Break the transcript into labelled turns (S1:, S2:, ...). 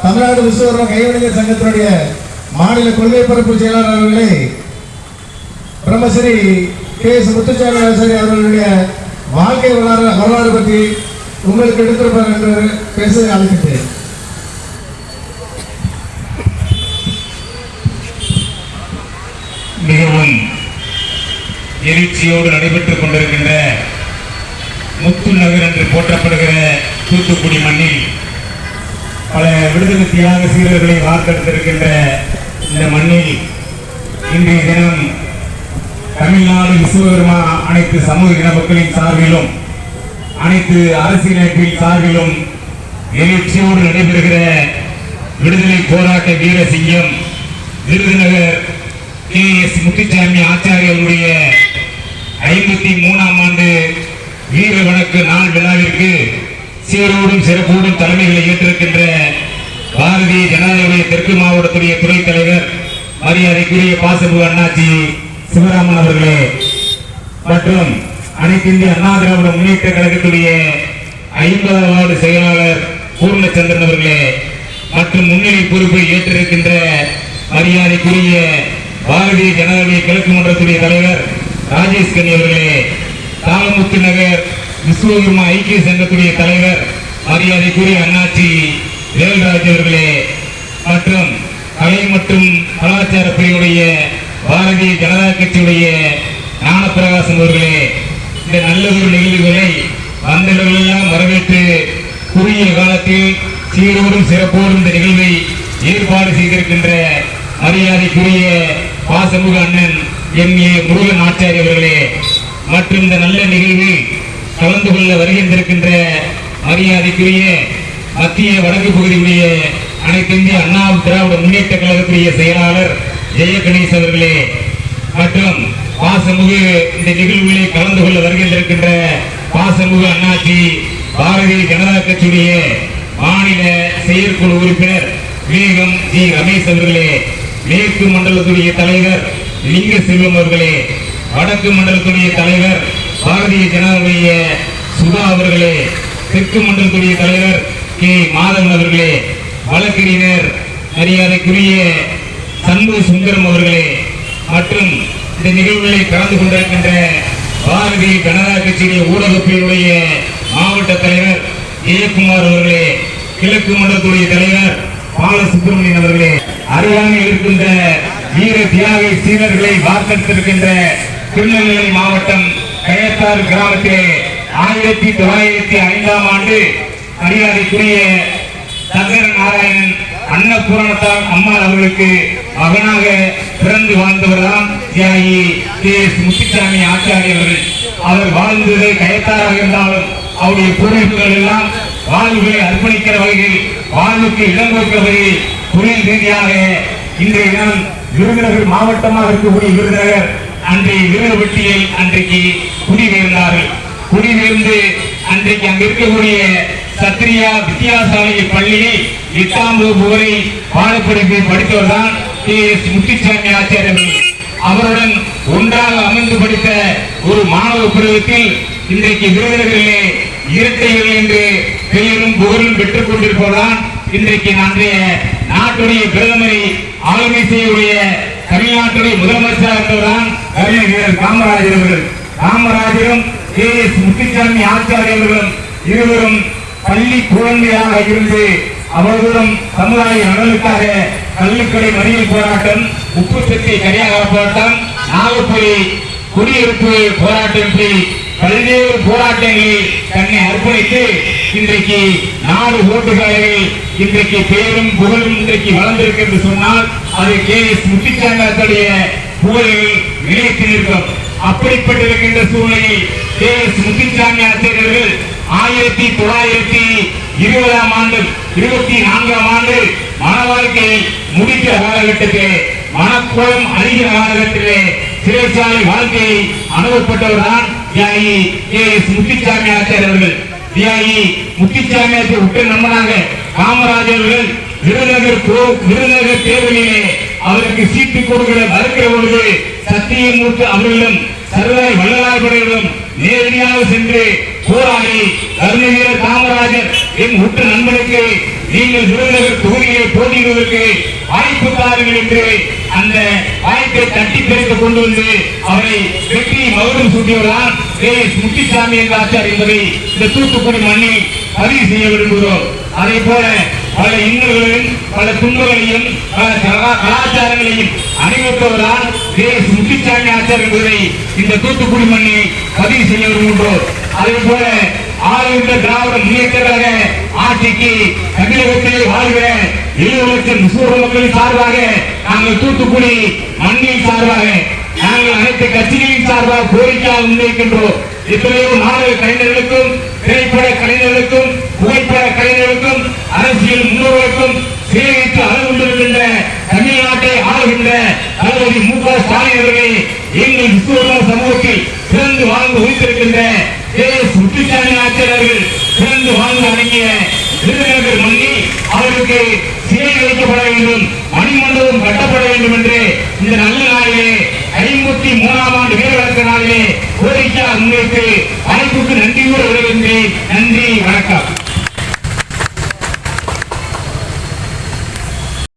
S1: தமிழ்நாடு விஸ்வகர்ம கைவினைஞர் சங்கத்தினுடைய மாநில கொள்கை பரப்பு செயலாளர் அவர்களே பிரம்மஸ்ரீ கே எஸ் முத்துச்சாமி ஆசாரி அவர்களுடைய வாழ்க்கை வரலாறு வரலாறு பற்றி உங்களுக்கு எடுத்திருப்பார் என்று பேச அழைக்கின்றேன்.
S2: மிகவும் எழுச்சியோடு நடைபெற்றுக் கொண்டிருக்கின்ற முத்து நகர் என்று போற்றப்படுகிற தூத்துக்குடி மண்ணில் பல விடுதலை தியாக சீரர்களை வார்த்தெடுத்திருக்கின்ற இந்த மண்ணில் இன்றைய தினம் தமிழ்நாடு விஸ்வகர்மா அனைத்து சமூக இன மக்களின் சார்பிலும் அனைத்து அரசியலமைப்பின் சார்பிலும் எழுச்சியோடு நடைபெறுகிற விடுதலை போராட்ட வீர சிங்கம் விருதுநகர் கே எஸ் முத்துச்சாமி ஆச்சாரியர்களுடைய ஐம்பத்தி மூணாம் ஆண்டு வீர வணக்க நாள் விழாவிற்கு சீரோடும் சிறப்போடும் தலைமைகளை ஏற்றிருக்கின்ற பாரதிய ஜனநாயக தெற்கு மாவட்டத்துடைய துணைத் தலைவர் மரியாதைக்குரிய பாசபு அண்ணாச்சி சிவராமன் அவர்களே மற்றும் அனைத்து இந்திய அண்ணா திராவிட முன்னேற்ற கழகத்துடைய ஐம்பதாவது வார்டு செயலாளர் பூர்ணச்சந்திரன் அவர்களே மற்றும் முன்னணி பொறுப்பை ஏற்றிருக்கின்ற மரியாதைக்குரிய பாரதிய ஜனதாவுடைய கிழக்கு மன்றத்துடைய தலைவர் ராஜேஷ் கனி அவர்களே தாளமுத்து நகர் விஸ்வகர்மா ஐக்கிய சங்கத்துடைய தலைவர் மரியாதைக்குரிய அண்ணாச்சி வேல்ராஜ் அவர்களே மற்றும் கலை மற்றும் கலாச்சார பிரிவுடைய பாரதிய ஜனதா கட்சியுடைய ஞானப்பிரகாசம் அவர்களே இந்த நல்ல ஒரு நிகழ்வுகளை வந்தவர்களெல்லாம் வரவேற்று குறுகிய காலத்தில் சீரோடும் சிறப்போடும் இந்த நிகழ்வை ஏற்பாடு செய்திருக்கின்ற மரியாதைக்குரிய பாசமுக அண்ணன் எம் ஏ முருகன் ஆச்சாரி அவர்களே மற்றும் இந்த நல்ல நிகழ்வில் கலந்து கொள்ள வருகின்றிருக்கின்ற மரியாதைக்குரிய மத்திய வடக்கு பகுதியுடைய அனைத்து இந்திய அண்ணா திராவிட முன்னேற்ற கழகத்துடைய செயலாளர் ஜெய கணேஷ் அவர்களே மற்றும் பாசமுகு இந்த நிகழ்வுகளில் கலந்து கொள்ள வருகின்றிருக்கின்ற பாசமுகு அண்ணாச்சி பாரதிய ஜனதா கட்சியுடைய மாநில செயற்குழு உறுப்பினர் வேகம் ஜி ரமேஷ் அவர்களே மேற்கு மண்டலத்துடைய தலைவர் லிங்க செல்வம் அவர்களே வடக்கு மண்டலத்துடைய தலைவர் பாரதிய ஜனதாவுடைய சுதா அவர்களே தெற்கு மண்டலத்துடைய தலைவர் கே. மாதவன் அவர்களே வழக்கறிஞர் மரியாதைக்குரிய சண்முக சுந்தரம் அவர்களே மற்றும் இந்த நிகழ்வுகளை கலந்து கொண்டிருக்கின்ற பாரதிய ஜனதா கட்சியுடைய ஊடகப்பிரிவுடைய மாவட்ட தலைவர் ஜெயக்குமார் அவர்களே கிழக்கு மண்டலத்துடைய தலைவர் பாலசுப்ரமணியன் அவர்களே அருகாமையில் இருக்கின்ற வீர தியாக சீரர்களை வாக்கெடுத்திருக்கின்ற திருநெல்வேலி மாவட்டம் கயத்தார் கிராமத்திலே ஆயிரத்தி தொள்ளாயிரத்தி ஐந்தாம் ஆண்டு மரியாதைக்குரிய சங்கர நாராயணன் அன்னபூரணத்தால் அம்மாள் அவர்களுக்கு மகனாக பிறந்து வாழ்ந்தவர்தான் தியாகி கே எஸ் முத்துசாமி ஆச்சாரியர்கள் அவர் வாழ்ந்தது கயத்தாராக இருந்தாலும் அவருடைய பூர்வீகங்கள் எல்லாம் வாழ்வுகளை அர்ப்பணிக்கிற வகையில் வாழ்வுக்கு இடம் கொடுக்கிற வகையில் தொழில் ரீதியாக இன்றைய தினம் விருதுநகர் மாவட்டமாக இருக்கக்கூடிய விருதுநகர் அன்றைய விருதுவட்டியில் அன்றைக்கு குடிபெயர்ந்தார்கள் குடிபெயர்ந்து அன்றைக்கு அங்க இருக்கக்கூடிய சத்ரியா வித்தியாசாலை பள்ளியில் எட்டாம் வகுப்பு வரை பாடப்பிடிப்பை படித்தவர் தான் கே. எஸ். முத்துசாமி ஆச்சாரியர்கள் அவருடன் ஒன்றாக அமர்ந்து படித்த ஒரு மாணவ பருவத்தில் இன்றைக்கு விருதுநகரிலே இரட்டைகள் என்று பெயரும் புகழும் பெற்றுக் கொண்டிருப்பதுதான் இன்றைக்கு அன்றைய நாட்டுடைய பிரதமரை ஆளுமை செய்யக்கூடிய தமிழ்நாட்டுடைய முதலமைச்சராக இருந்தவர்தான் கருணை வீரர் காமராஜர் அவர்கள். காமராஜரும் கே. எஸ். முத்துசாமி ஆச்சாரிய அவர்களும் இருவரும் பள்ளி குழந்தையாக இருந்து அவர்களும் சமுதாய நலனுக்காக கல்லுக்கடை மறியல் போராட்டம் உப்பு சக்தி கரியாக போராட்டம் நாகப்பள்ளி குடியிருப்பு போராட்டம் இப்படி பல்வேறு போராட்டங்களில் தன்னை அர்ப்பணித்து இன்றைக்கு நாடு ஓட்டுகளில் இன்றைக்கு பேரும் புகழும் இன்றைக்கு வளர்ந்திருக்கு என்று சொன்னால் அது கே. எஸ். முத்துச்சாமியாருடைய புகழில் நிலைத்து நிற்கும் அப்படிப்பட்டிருக்கின்ற சூழ்நிலையில் கே எஸ் ஆசிரியர்கள் ஆயிரத்தி தொள்ளாயிரத்தி இருபதாம் ஆண்டு இருபத்தி நான்காம் ஆண்டு மன வாழ்க்கையை முடித்த காலகட்டத்திலே மனக்குளம் அழிகிற காலகட்டத்திலே சிறைச்சாலை வாழ்க்கையை அனுபவப்பட்டவர்தான் தியாகி கே எஸ் முத்துச்சாமி ஆச்சாரியர் தியாகி முத்துச்சாமி ஆச்சாரியர் விட்டு நம்பினாங்க காமராஜர்கள் விருதுநகர் விருதுநகர் தேர்தலிலே அவருக்கு சீட்டு கொடுக்கிற மறுக்கிற பொழுது சத்தியமூர்த்தி அவர்களும் சர்தார் வல்லலாய் படைகளும் நேரடியாக சென்று போராடி கருணவீரர் காமராஜர் என் உற்ற நண்பனுக்கு நீங்கள் விருதுநகர் தொகுதியில் போட்டியிடுவதற்கு வாய்ப்பு தாருங்கள் என்று அந்த வாய்ப்பை தட்டி பறித்து கொண்டு வந்து அவரை வெற்றி மகுடம் சூட்டியவர்தான் கே எஸ் முத்துசாமி என்ற ஆச்சார் என்பதை இந்த தூத்துக்குடி மண்ணில் பதிவு செய்ய விரும்புகிறோம். அதே போல பல இன்னல்களையும் பல துன்பங்களையும் பல கலா- கலாச்சாரங்களையும் அணிவித்தவர்தான் கே எஸ் ஆச்சார் என்பதை இந்த தூத்துக்குடி மண்ணில் பதிவு செய்ய விரும்புகிறோம் அதே போல ஆளுகின்ற திராவிட முன்னேற்ற ஆட்சிக்கு தமிழகத்தில் வாழ்கிற எழுபது லட்சம் முஸ்லிம் மக்களின் சார்பாக நாங்கள் தூத்துக்குடி மண்ணின் சார்பாக நாங்கள் அனைத்து கட்சிகளின் சார்பாக கோரிக்கையாக முன்வைக்கின்றோம். எத்தனையோ நாடக கலைஞர்களுக்கும் திரைப்பட கலைஞர்களுக்கும் புகைப்பட கலைஞர்களுக்கும் அரசியல் முன்னோர்களுக்கும் சேகரித்து அளவுகின்ற தமிழ்நாட்டை ஆளுகின்ற தளபதி மு க ஸ்டாலின் அவர்களே எங்கள் விஸ்வகர்ம சமூகத்தில் பிறந்து வாழ்ந்து வைத்திருக்கின்ற கே எஸ் முத்துசாமி ஆட்சியர்கள் பிறந்து வாழ்ந்து அடங்கிய விருதுநகர் மண்ணில் அவருக்கு சிலை வைக்கப்பட வேண்டும் மணிமண்டபம் கட்டப்பட வேண்டும் என்று இந்த நல்ல நாளிலே ஐம்பத்தி மூணாம் ஆண்டு வீரவழக்க நாளிலே கோரிக்கையாக முன்வைத்து அழைப்புக்கு நன்றி கூற விரும்புகிறேன் நன்றி வணக்கம்.